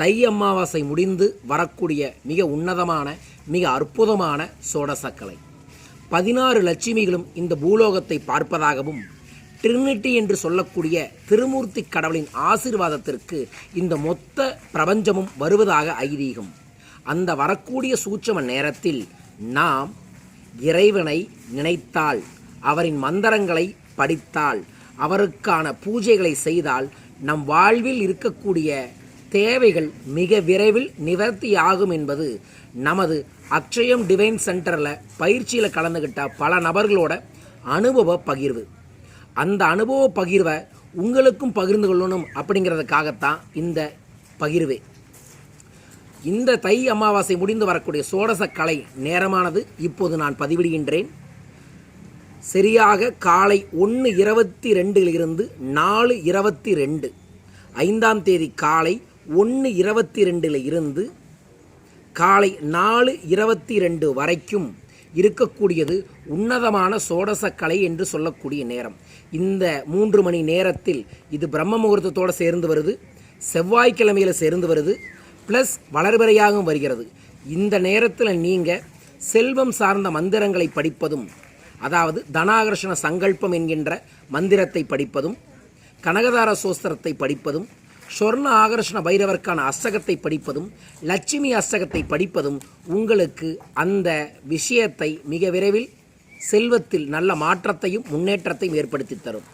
தை அமாவாசை முடிந்து வரக்கூடிய மிக உன்னதமான மிக அற்புதமான சோடசக்கலை. பதினாறு லட்சுமிகளும் இந்த பூலோகத்தை பார்ப்பதாகவும் ட்ரினிட்டி என்று சொல்லக்கூடிய திருமூர்த்தி கடவுளின் ஆசீர்வாதத்திற்கு இந்த மொத்த பிரபஞ்சமும் வருவதாக ஐதீகம். அந்த வரக்கூடிய சூட்சம நேரத்தில் நாம் இறைவனை நினைத்தால் அவரின் மந்திரங்களை படித்தால் அவருக்கான பூஜைகளை செய்தால் நம் வாழ்வில் இருக்கக்கூடிய தேவைகள் மிக விரைவில் நிவர்த்தியாகும் என்பது நமது அக்ஷயம் டிவைன் சென்டரில் பயிற்சியில் கலந்துக்கிட்ட பல நபர்களோட அனுபவ பகிர்வு. அந்த அனுபவ பகிர்வை உங்களுக்கும் பகிர்ந்து கொள்ளணும் அப்படிங்கிறதுக்காகத்தான் இந்த பகிர்வே. இந்த தை அமாவாசை முடிந்து வரக்கூடிய சோடச கலை நேரமானது இப்போது நான் பதிவிடுகின்றேன். சரியாக காலை ஒன்று இருபத்தி ரெண்டிலிருந்து நாலு இருபத்தி ரெண்டு. ஐந்தாம் தேதி காலை ஒன்று இருபத்தி ரெண்டில் இருந்து காலை நாலு இருபத்தி ரெண்டு வரைக்கும் இருக்கக்கூடியது உன்னதமான சோடசக்கலை என்று சொல்லக்கூடிய நேரம். இந்த மூன்று மணி நேரத்தில் இது பிரம்ம முகூர்த்தத்தோடு சேர்ந்து வருது செவ்வாய்க்கிழமையில் சேர்ந்து வருது ப்ளஸ் வளர்பிறையாகவும் வருகிறது. இந்த நேரத்தில் நீங்கள் செல்வம் சார்ந்த மந்திரங்களை படிப்பதும் அதாவது தனாகர்ஷண சங்கல்பம் என்கின்ற மந்திரத்தை படிப்பதும் கனகதார சோஸ்திரத்தை படிப்பதும் சொர்ண ஆகர்ஷண பைரவர்க்கான அஸ்தகத்தை படிப்பதும் லட்சுமி அஸ்தகத்தை படிப்பதும் உங்களுக்கு அந்த விஷயத்தை மிக விரைவில் செல்வத்தில் நல்ல மாற்றத்தையும் முன்னேற்றத்தையும் ஏற்படுத்தி தரும்.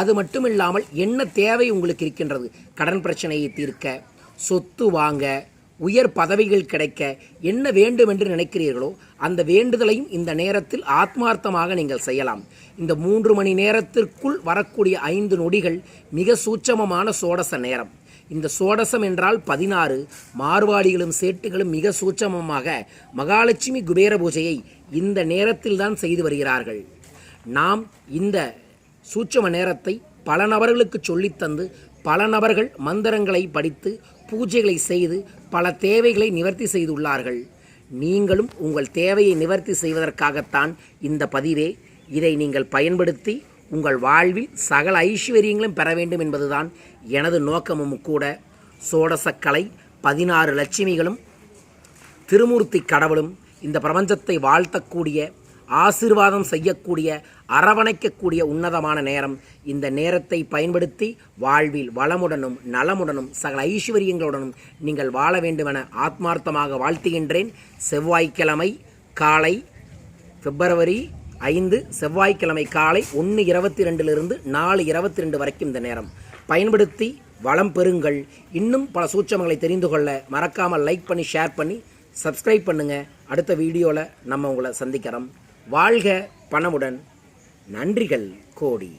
அது மட்டும் இல்லாமல் என்ன தேவை உங்களுக்கு இருக்கின்றது? கடன் பிரச்சனையை தீர்க்க சொத்து வாங்க உயர் பதவிகள் கிடைக்க என்ன வேண்டும் என்று நினைக்கிறீர்களோ அந்த வேண்டுதலையும் இந்த நேரத்தில் ஆத்மார்த்தமாக நீங்கள் செய்யலாம். இந்த மூன்று மணி நேரத்திற்குள் வரக்கூடிய ஐந்து நொடிகள் மிக சூட்சமமான சோடச நேரம். இந்த சோடசம் என்றால் பதினாறு மார்வாடிகளும் சேட்டுகளும் மிக சூட்சமமாக மகாலட்சுமி குபேர பூஜையை இந்த நேரத்தில் தான் செய்து வருகிறார்கள். நாம் இந்த சூட்சம நேரத்தை பல நபர்களுக்கு சொல்லித்தந்து பல நபர்கள் மந்திரங்களை படித்து பூஜைகளை செய்து பல தேவைகளை நிவர்த்தி செய்துள்ளார்கள். நீங்களும் உங்கள் தேவையை நிவர்த்தி செய்வதற்காகத்தான் இந்த பதிவே. இதை நீங்கள் பயன்படுத்தி உங்கள் வாழ்வில் சகல ஐஸ்வர்யங்களும் பெற வேண்டும் என்பதுதான் எனது நோக்கமும் கூட. சோடசக்கலை பதினாறு லட்சுமிகளும் திருமூர்த்தி கடவுளும் இந்த பிரபஞ்சத்தை வாழ்த்தக்கூடிய ஆசிர்வாதம் செய்யக்கூடிய அரவணைக்கக்கூடிய உன்னதமான நேரம். இந்த நேரத்தை பயன்படுத்தி வாழ்வில் வளமுடனும் நலமுடனும் சகல ஐஸ்வர்யங்களுடனும் நீங்கள் வாழ வேண்டுமென ஆத்மார்த்தமாக வாழ்த்துகின்றேன். செவ்வாய்க்கிழமை காலை பிப்ரவரி ஐந்து செவ்வாய்க்கிழமை காலை ஒன்று இருபத்தி ரெண்டிலிருந்து நாலு இருபத்தி ரெண்டு வரைக்கும் இந்த நேரம். பயன்படுத்தி வளம் பெறுங்கள். இன்னும் பல சூட்சமங்களை தெரிந்து கொள்ள மறக்காமல் லைக் பண்ணி ஷேர் பண்ணி சப்ஸ்கிரைப் பண்ணுங்கள் அடுத்த வீடியோவில் நம்ம உங்களை சந்திக்கிறோம். வாழ்க பணமுடன். நன்றிகள் கோடி.